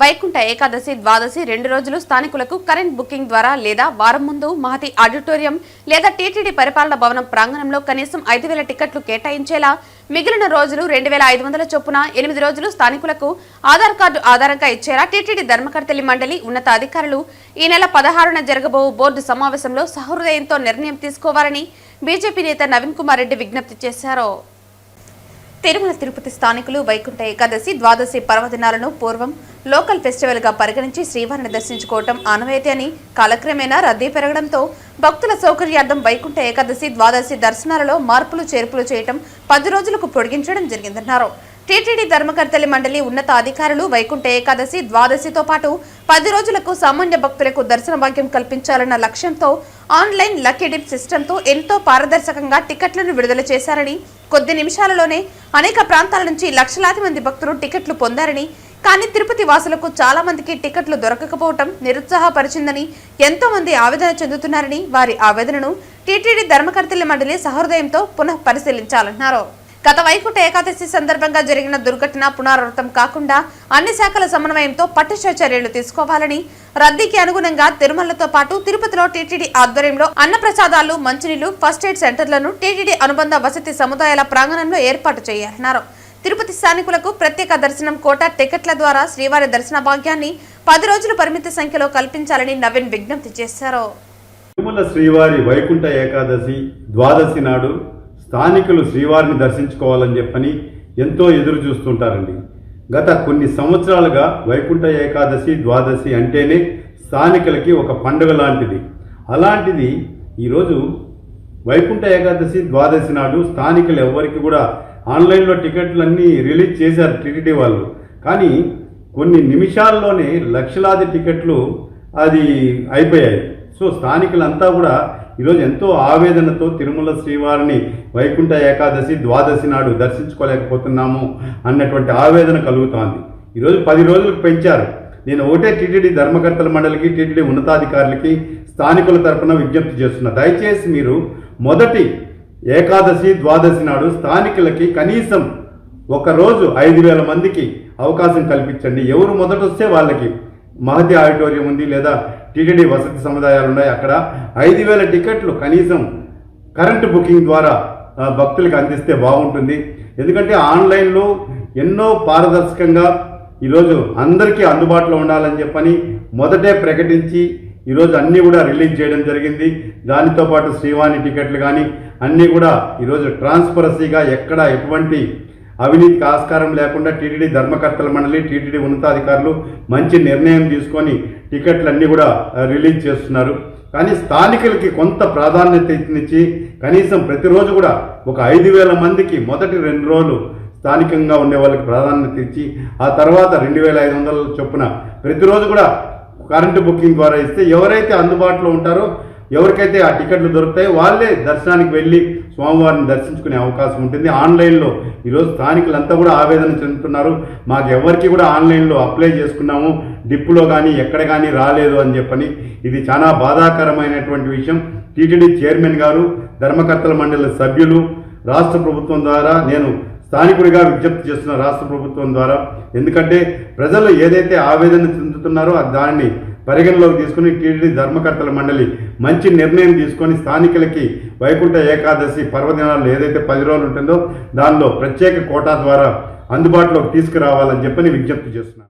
వైకుంఠ ఏకాదశి ద్వాదశి రెండు రోజులు స్థానికులకు కరెంట్ బుకింగ్ ద్వారా లేదా వారం ముందు మహతి ఆడిటోరియం లేదా టీటీడీ పరిపాలన భవనం ప్రాంగణంలో కనీసం ఐదు వేల టికెట్లు కేటాయించేలా మిగిలిన రోజులు రెండు వేల ఐదు వందల చొప్పున ఎనిమిది రోజులు స్థానికులకు ఆధార్ కార్డు ఆధారంగా ఇచ్చేలా టీటీడీ ధర్మకర్తలి మండలి ఉన్నతాధికారులు ఈ నెల పదహారున జరగబో బోర్డు సమావేశంలో సహృదయంతో నిర్ణయం తీసుకోవాలని బీజేపీ నేత నవీన్ కుమార్ రెడ్డి విజ్ఞప్తి చేశారు. తిరుమల తిరుపతి స్థానికులు వైకుంఠ ఏకాదశి ద్వాదశి పర్వదినాలను పూర్వం లోకల్ ఫెస్టివల్గా పరిగణించి శ్రీవారిని దర్శించుకోవటం ఆనవాయితీ అని కాలక్రమేణా రద్దీ పెరగడంతో భక్తుల సౌకర్యార్థం వైకుంఠ ఏకాదశి ద్వాదశి దర్శనాలలో మార్పులు చేర్పులు చేయటం పది రోజులకు పొడిగించడం జరిగిందన్నారు. టీటీడీ ధర్మకర్తలి మండలి ఉన్నత అధికారులు వైకుంఠ ఏకాదశి ద్వాదశితో పాటు పది రోజులకు సామాన్య భక్తులకు దర్శన భాగ్యం కల్పించాలన్న లక్ష్యంతో ఆన్లైన్ లక్కీ డిప్ సిస్టంతో ఎంతో పారదర్శకంగా టికెట్లను విడుదల చేశారని కొద్ది నిమిషాలలోనే అనేక ప్రాంతాల నుంచి లక్షలాది మంది భక్తులు టికెట్లు పొందారని కానీ తిరుపతి వాసులకు చాలా మందికి టికెట్లు దొరకకపోవటం నిరుత్సాహపరిచిందని ఎంతో మంది ఆవేదన చెందుతున్నారని వారి ఆవేదనను టీటీడీ ధర్మకర్తల మండలి సహృదయంతో పునః పరిశీలించాలన్నారు గత వైకుంఠ ఏకాదశి సందర్భంగా జరిగిన దుర్ఘటన పునరావృతం కాకుండా అన్ని శాఖల సమన్వయంతో పటిష్ట చర్యలు తీసుకోవాలని రద్దీకి అనుగుణంగా తిరుమలతో పాటు తిరుపతిలో టీటీడీ ఆధ్వర్యంలో అన్నప్రసాదాలు మంచినీళ్ళు ఫస్ట్ ఎయిడ్ సెంటర్లను టీటీడీ అనుబంధ వసతి సముదాయాల ప్రాంగణంలో ఏర్పాటు చేయాలన్నారు. తిరుపతి స్థానికులకు ప్రత్యేక దర్శనం కోట టికెట్ల ద్వారా శ్రీవారి దర్శన భాగ్యాన్ని పది రోజులు పరిమిత సంఖ్యలో కల్పించాలని నవీన్ విజ్ఞప్తి చేశారు. తిరుమల శ్రీవారి వైకుంఠ ఏకాదశి ద్వాదశి నాడు స్థానికులు శ్రీవారిని దర్శించుకోవాలని చెప్పని ఎంతో ఎదురు చూస్తుంటారండి. గత కొన్ని సంవత్సరాలుగా వైకుంఠ ఏకాదశి ద్వాదశి అంటేనే స్థానికులకి ఒక పండుగ లాంటిది. అలాంటిది ఈరోజు వైకుంఠ ఏకాదశి ద్వాదశి నాడు స్థానికులు ఎవరికి కూడా ఆన్లైన్లో టికెట్లన్నీ రిలీజ్ చేశారు టీటీడీ వాళ్ళు. కానీ కొన్ని నిమిషాల్లోనే లక్షలాది టికెట్లు అది అయిపోయాయి. సో స్థానికులంతా కూడా ఈరోజు ఎంతో ఆవేదనతో తిరుమల శ్రీవారిని వైకుంఠ ఏకాదశి ద్వాదశి నాడు దర్శించుకోలేకపోతున్నాము అన్నటువంటి ఆవేదన కలుగుతోంది. ఈరోజు పది రోజులకు పెంచారు. నేను ఒకటే టీటీడీ ధర్మకర్తల మండలికి టీటీడీ ఉన్నతాధికారులకి స్థానికుల తరపున విజ్ఞప్తి చేస్తున్నా. దయచేసి మీరు మొదటి ఏకాదశి ద్వాదశి నాడు స్థానికులకి కనీసం ఒక రోజు ఐదు వేల మందికి అవకాశం కల్పించండి. ఎవరు మొదట వస్తే వాళ్ళకి మహతి ఆడిటోరియం ఉంది లేదా టీటీడీ వసతి సముదాయాలు ఉన్నాయి. అక్కడ ఐదు వేల టికెట్లు కనీసం కరెంటు బుకింగ్ ద్వారా భక్తులకు అందిస్తే బాగుంటుంది. ఎందుకంటే ఆన్లైన్లో ఎన్నో పారదర్శకంగా ఈరోజు అందరికీ అందుబాటులో ఉండాలని చెప్పని మొదటే ప్రకటించి ఈరోజు అన్నీ కూడా రిలీజ్ చేయడం జరిగింది. దానితో పాటు శ్రీవాణి టికెట్లు కానీ అన్నీ కూడా ఈరోజు ట్రాన్స్పరసీగా ఎక్కడ ఎటువంటి అవినీతికి ఆస్కారం లేకుండా టీటీడీ ధర్మకర్తల మండలి టీటీడీ ఉన్నతాధికారులు మంచి నిర్ణయం తీసుకొని టికెట్లు అన్నీ కూడా రిలీజ్ చేస్తున్నారు. కానీ స్థానికులకి కొంత ప్రాధాన్యత ఇచ్చి కనీసం ప్రతిరోజు కూడా ఒక ఐదు వేల మందికి మొదటి రెండు రోజులు స్థానికంగా ఉండే వాళ్ళకి ప్రాధాన్యత ఇచ్చి ఆ తర్వాత రెండు వేల ఐదు వందల చొప్పున ప్రతిరోజు కూడా కరెంటు బుకింగ్ ద్వారా ఇస్తే ఎవరైతే అందుబాటులో ఉంటారో ఎవరికైతే ఆ టికెట్లు దొరుకుతాయో వాళ్ళే దర్శనానికి వెళ్ళి స్వామివారిని దర్శించుకునే అవకాశం ఉంటుంది. ఆన్లైన్లో ఈరోజు స్థానికులంతా కూడా ఆవేదన చెందుతున్నారు. మాకు ఎవరికి కూడా ఆన్లైన్లో అప్లై చేసుకున్నాము. డిప్పులో కానీ ఎక్కడ కానీ రాలేదు అని చెప్పని. ఇది చాలా బాధాకరమైనటువంటి విషయం. టీటీడీ చైర్మన్ గారు ధర్మకర్తల మండలి సభ్యులు రాష్ట్ర ప్రభుత్వం ద్వారా నేను స్థానికుడిగా విజ్ఞప్తి చేస్తున్న రాష్ట్ర ప్రభుత్వం ద్వారా. ఎందుకంటే ప్రజలు ఏదైతే ఆవేదన చెందుతున్నారో దానిని దాన్ని పరిగణలోకి తీసుకుని టీడీడీ ధర్మకర్తల మండలి మంచి నిర్ణయం తీసుకొని స్థానికులకి వైకుంఠ ఏకాదశి పర్వదినాలు ఏదైతే పది రోజులు ఉంటుందో దానిలో ప్రత్యేక కోటా ద్వారా అందుబాటులోకి తీసుకురావాలని చెప్పని విజ్ఞప్తి చేస్తున్నాను